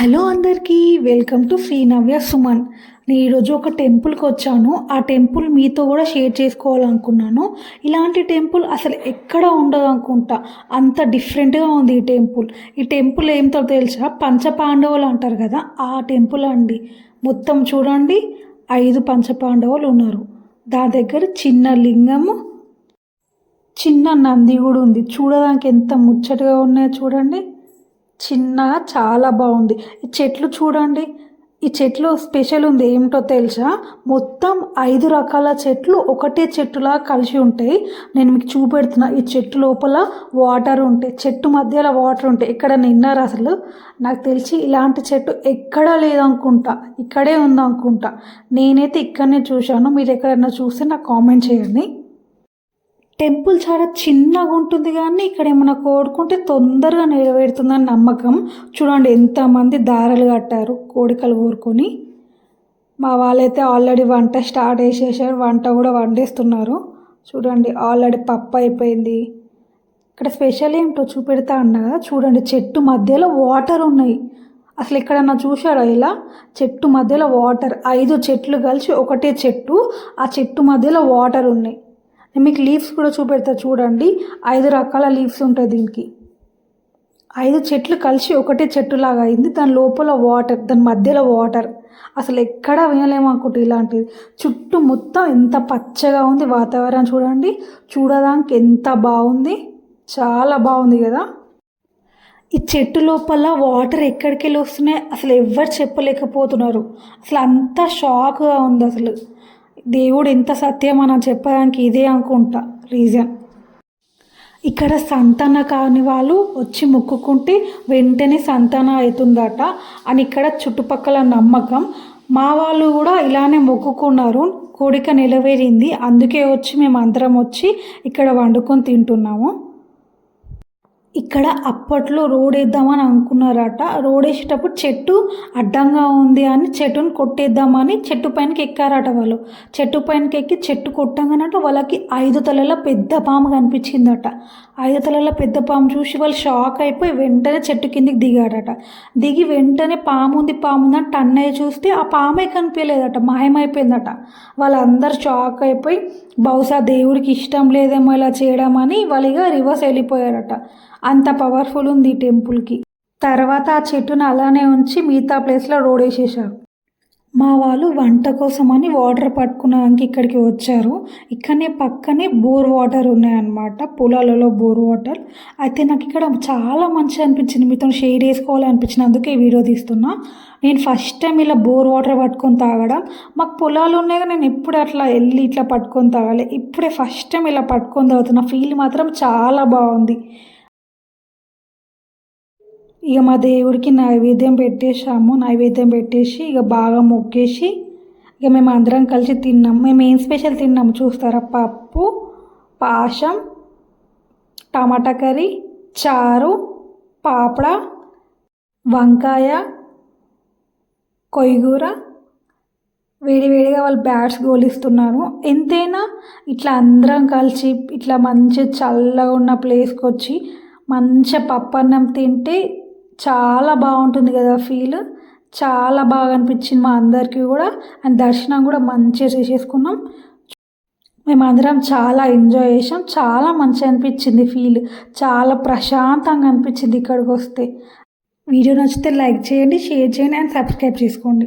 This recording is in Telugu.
హలో అందరికీ వెల్కమ్ టు శ్రీ నవ్య సుమన్. నేను ఈరోజు ఒక టెంపుల్కి వచ్చాను. ఆ టెంపుల్ మీతో కూడా షేర్ చేసుకోవాలనుకున్నాను. ఇలాంటి టెంపుల్ అసలు ఎక్కడ ఉండదు అనుకుంటా అంత డిఫరెంట్గా ఉంది ఈ టెంపుల్. ఈ టెంపుల్ ఏంటో తెలుసా? పంచపాండవులు అంటారు కదా ఆ టెంపుల్ అండి. మొత్తం చూడండి ఐదు పంచపాండవులు ఉన్నారు. దాని దగ్గర చిన్న లింగము చిన్న నంది కూడా ఉంది. చూడడానికి ఎంత ముచ్చటగా ఉన్నాయో చూడండి. చిన్న చాలా బాగుంది. ఈ చెట్లు చూడండి. ఈ చెట్లు స్పెషల్ ఉంది ఏమిటో తెలుసా? మొత్తం ఐదు రకాల చెట్లు ఒకటే చెట్టులా కలిసి ఉంటాయి. నేను మీకు చూపెడుతున్నా ఈ చెట్టు లోపల వాటర్ ఉంటాయి. చెట్టు మధ్యలో వాటర్ ఉంటాయి. ఇక్కడ నిన్నారు అసలు? నాకు తెలిసి ఇలాంటి చెట్టు ఎక్కడా లేదనుకుంటా. ఇక్కడే ఉందనుకుంటా. నేనైతే ఇక్కడనే చూశాను. మీరు ఎక్కడైనా చూస్తే నాకు కామెంట్ చేయండి. టెంపుల్ చాలా చిన్నగా ఉంటుంది కానీ ఇక్కడ ఏమైనా కోరుకుంటే తొందరగా నెరవేరుతుందని నమ్మకం. చూడండి ఎంతమంది దారాలు కట్టారు కోడికలు కోరుకొని మా వాళ్ళైతే ఆల్రెడీ వంట స్టార్ట్ చేసేసారు వంట కూడా వండేస్తున్నారు. చూడండి ఆల్రెడీ పప్పు అయిపోయింది. ఇక్కడ స్పెషల్ ఏంటో చూపెడతా అన్నా కదా చూడండి చెట్టు మధ్యలో వాటర్ ఉన్నాయి. అసలు ఎక్కడన్నా చూశారా ఇలా? చెట్టు మధ్యలో వాటర్ ఐదు చెట్లు కలిసి ఒకటే చెట్టు ఆ చెట్టు మధ్యలో వాటర్ ఉన్నాయి. నేను మీకు లీవ్స్ కూడా చూపెడతా చూడండి. ఐదు రకాల లీవ్స్ ఉంటాయి దీనికి. ఐదు చెట్లు కలిసి ఒకటే చెట్టులాగా అయింది. దాని లోపల వాటర్ దాని మధ్యలో వాటర్. అసలు ఎక్కడా వినలేమనుకుంటే ఇలాంటిది. చుట్టూ మొత్తం ఎంత పచ్చగా ఉంది వాతావరణం చూడండి. చూడడానికి ఎంత బాగుంది. చాలా బాగుంది కదా. ఈ చెట్టు లోపల వాటర్ ఎక్కడికి వెళ్ళి వస్తున్నాయి? అసలు ఎవ్వరు చెప్పలేకపోతున్నారు. అసలు అంత షాక్గా ఉంది అసలు. దేవుడు ఎంత సత్యం అని చెప్పడానికి ఇదే అనుకుంటా రీజన్ ఇక్కడ సంతాన కాని వాళ్ళు వచ్చి మొక్కుకుంటే వెంటనే సంతానం అవుతుందట అని ఇక్కడ చుట్టుపక్కల నమ్మకం. మా వాళ్ళు కూడా ఇలానే మొక్కుకున్నారు కోరిక నెరవేరింది అందుకే వచ్చి మేము అందరం వచ్చి ఇక్కడ వండుకొని తింటున్నాము. ఇక్కడ అప్పట్లో రోడ్ వేద్దామని అనుకున్నారట. రోడ్ వేసేటప్పుడు చెట్టు అడ్డంగా ఉంది అని చెట్టును కొట్టేద్దామని చెట్టు పైనకి ఎక్కారట వాళ్ళు. చెట్టు పైనకి ఎక్కి చెట్టు కొట్టంగానట వాళ్ళకి ఐదు తలల పెద్ద పాము కనిపించిందట. ఐదు తలల పెద్ద పాము చూసి వాళ్ళు షాక్ అయిపోయి వెంటనే చెట్టు కిందికి దిగాడట దిగి వెంటనే పాము ఉంది పాము ఉంది అని టన్నయ్య చూస్తే ఆ పామే కనిపించలేదట మాయమైపోయిందట. వాళ్ళందరూ షాక్ అయిపోయి బహుశా దేవుడికి ఇష్టం లేదేమో ఇలా చేయడం అని వాళ్ళిగా రివర్స్ వెళ్ళిపోయారట. అంత పవర్ఫుల్ ఉంది ఈ టెంపుల్కి. తర్వాత ఆ చెట్టును అలానే ఉంచి మిగతా ప్లేస్లో రోడ్ వేసేసారు మా వాళ్ళు వంట కోసమని వాటర్ పట్టుకున్నానికి ఇక్కడికి వచ్చారు. ఇక్కడనే పక్కనే బోర్ వాటర్ ఉన్నాయన్నమాట. పొలాలలో బోర్ వాటర్. అయితే నాకు ఇక్కడ చాలా మంచిగా అనిపించింది. మీతో షేర్ చేసుకోవాలనిపించింది. అందుకే వీడియో తీస్తున్నా. నేను ఫస్ట్ టైం ఇలా బోర్ వాటర్ పట్టుకొని తాగడం. మాకు పొలాలు ఉన్నాయి నేను ఎప్పుడు అట్లా వెళ్ళి ఇట్లా పట్టుకొని తాగాలి. ఇప్పుడే ఫస్ట్ టైం ఇలా పట్టుకొని తాగుతున్నా. ఫీల్ మాత్రం చాలా బాగుంది. ఇక మా దేవుడికి నైవేద్యం పెట్టేసాము నైవేద్యం పెట్టేసి ఇక బాగా మొక్కేసి ఇక మేము అందరం కలిసి తిన్నాం. మేము ఏం స్పెషల్ తిన్నాము చూస్తారా? పప్పు పాషం టమాటా కర్రీ చారు పాపడ వంకాయ కొయ్యూర. వేడివేడిగా వాళ్ళు బ్యాట్స్ గోలిస్తున్నారు. ఎంతైనా ఇట్లా అందరం కలిసి ఇట్లా మంచి చల్లగా ఉన్న ప్లేస్కి వచ్చి మంచిగా పప్పన్నం తింటే చాలా బాగుంటుంది కదా ఫీల్. చాలా బాగా అనిపించింది మా అందరికీ కూడా. అండ్ దర్శనం కూడా మంచిగా చేసేసుకున్నాం. మేమందరం చాలా ఎంజాయ్ చేసాం. చాలా మంచిగా అనిపించింది ఫీల్. చాలా ప్రశాంతంగా అనిపించింది ఇక్కడికి వస్తే. వీడియో నచ్చితే లైక్ చేయండి షేర్ చేయండి అండ్ సబ్స్క్రైబ్ చేసుకోండి.